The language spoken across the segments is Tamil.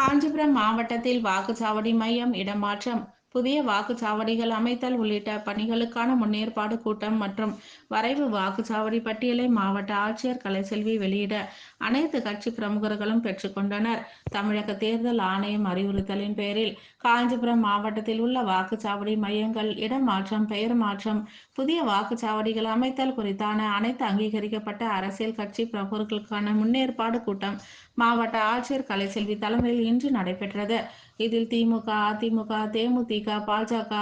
காஞ்சிபுரம் மாவட்டத்தில் வாக்குச்சாவடி மையம் இடமாற்றம். புதிய வாக்குச்சாவடிகள் அமைத்தல் உள்ளிட்ட பணிகளுக்கான முன்னேற்பாடு கூட்டம் மற்றும் வரைவு வாக்குச்சாவடி பட்டியலை மாவட்ட ஆட்சியர் கலைசெல்வி வெளியிட அனைத்து கட்சி பிரமுகர்களும் பெற்றுக்கொண்டனர் தமிழக தேர்தல் ஆணையம் அறிவுறுத்தலின் பேரில் காஞ்சிபுரம் மாவட்டத்தில் உள்ள வாக்குச்சாவடி மையங்கள் இடமாற்றம் பெயர் மாற்றம் புதிய வாக்குச்சாவடிகள் அமைத்தல் குறித்தான அனைத்து அங்கீகரிக்கப்பட்ட அரசியல் கட்சி பிரமுகர்களுக்கான முன்னேற்பாடு கூட்டம் மாவட்ட ஆட்சியர் கலைசெல்வி தலைமையில் இன்று நடைபெற்றது. இதில் திமுக அதிமுக தேமுதிக பாஜக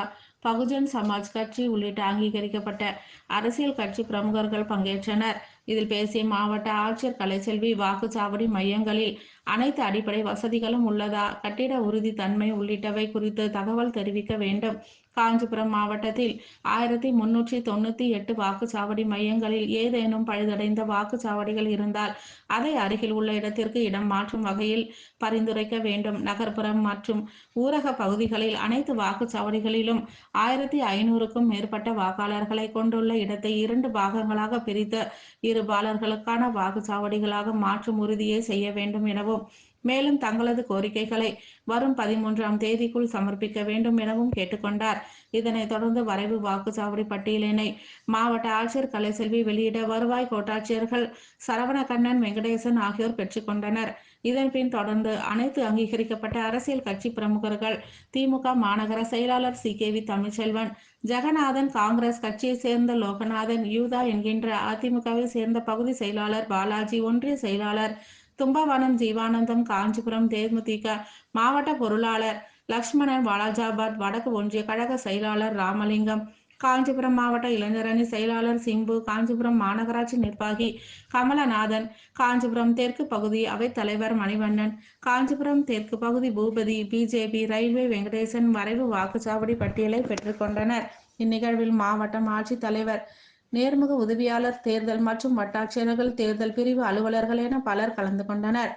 பகுஜன் சமாஜ் கட்சி உள்ளிட்ட அங்கீகரிக்கப்பட்ட அரசியல் கட்சி பிரமுகர்கள் பங்கேற்றனர். இதில் பேசிய மாவட்ட ஆட்சியர் கலைச்செல்வி வாக்குச்சாவடி மையங்களில் அனைத்து அடிப்படை வசதிகளும் உள்ளதா? கட்டிட உறுதி தன்மை உள்ளிட்டவை குறித்து தகவல் தெரிவிக்க வேண்டும். காஞ்சிபுரம் மாவட்டத்தில் ஆயிரத்தி முன்னூற்றி தொண்ணூத்தி எட்டு வாக்குச்சாவடி மையங்களில் ஏதேனும் பழுதடைந்த வாக்குச்சாவடிகள் இருந்தால் அதை அருகில் உள்ள இடத்திற்கு இடம் மாற்றும் வகையில் பரிந்துரைக்க வேண்டும். நகர்ப்புறம் மற்றும் ஊரக பகுதிகளில் அனைத்து வாக்குச்சாவடிகளிலும் ஆயிரத்தி ஐநூறுக்கும் மேற்பட்ட வாக்காளர்களை கொண்டுள்ள இடத்தை இரண்டு பாகங்களாக பிரித்து இரு பாலர்களுக்கான வாக்குச்சாவடிகளாக மாற்றும் உறுதியை செய்ய வேண்டும் எனவும் மேலும் தங்களது கோரிக்கைகளை வரும் பதிமூன்றாம் தேதிக்குள் சமர்ப்பிக்க வேண்டும் எனவும் கேட்டுக்கொண்டார். இதனைத் தொடர்ந்து வரைவு வாக்குச்சாவடி பட்டியலினை மாவட்ட ஆட்சியர் கலைசெல்வி வெளியிட வருவாய் கோட்டாட்சியர்கள் சரவணகண்ணன் வெங்கடேசன் ஆகியோர் பெற்றுக்கொண்டனர். இதன்பின் தொடர்ந்து அனைத்து அங்கீகரிக்கப்பட்ட அரசியல் கட்சி பிரமுகர்கள் திமுக மாநகர செயலாளர் C. K. V. Tamilselvan Jeganathan Congress கட்சியை சேர்ந்த லோகநாதன் யூதா என்கின்ற அதிமுகவை சேர்ந்த பகுதி செயலாளர் பாலாஜி ஒன்றிய செயலாளர் தும்பவனம் ஜீவானந்தம் காஞ்சிபுரம் தேமுதிக மாவட்ட பொருளாளர் லக்ஷ்மணன் வாலாஜாபாத் வடக்கு ஒன்றிய கழக செயலாளர் ராமலிங்கம் காஞ்சிபுரம் மாவட்ட இளைஞரணி செயலாளர் சிம்பு காஞ்சிபுரம் மாநகராட்சி நிர்வாகி கமலநாதன் காஞ்சிபுரம் தெற்கு பகுதி அவைத் தலைவர் மணிவண்ணன் காஞ்சிபுரம் தெற்கு பகுதி பூபதி பிஜேபி ரயில்வே வெங்கடேசன் வரைவு வாக்குச்சாவடி பட்டியலை பெற்றுக்கொண்டனர் இந்நிகழ்வில் மாவட்டம் ஆட்சித் தலைவர் நேர்முக உதவியாளர் தேர்தல் மற்றும் வட்டாட்சியர்கள் தேர்தல் பிரிவு அலுவலர்கள் என பலர் கலந்து கொண்டனர்.